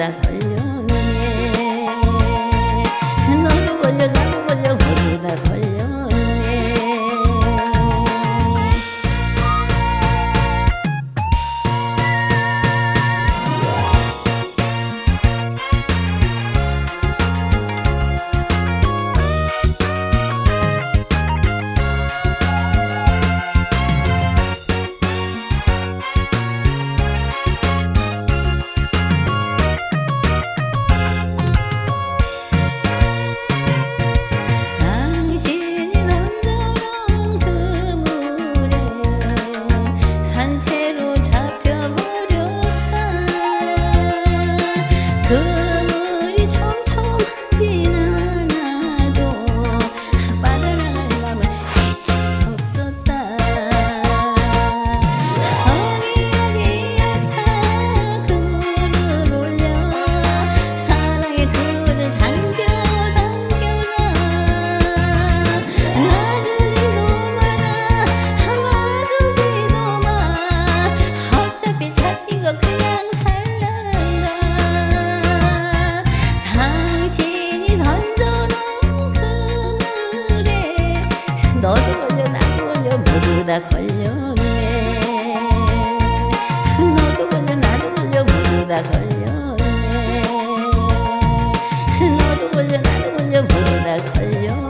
나 걸려 너네. 너도 걸려 나도 걸려 모두 다 걸려. 모두 다 걸렸네. 너도 걸려 나도 걸려 모두 다 걸렸네. 너도 걸려 나도 걸려 모두 다 걸렸네.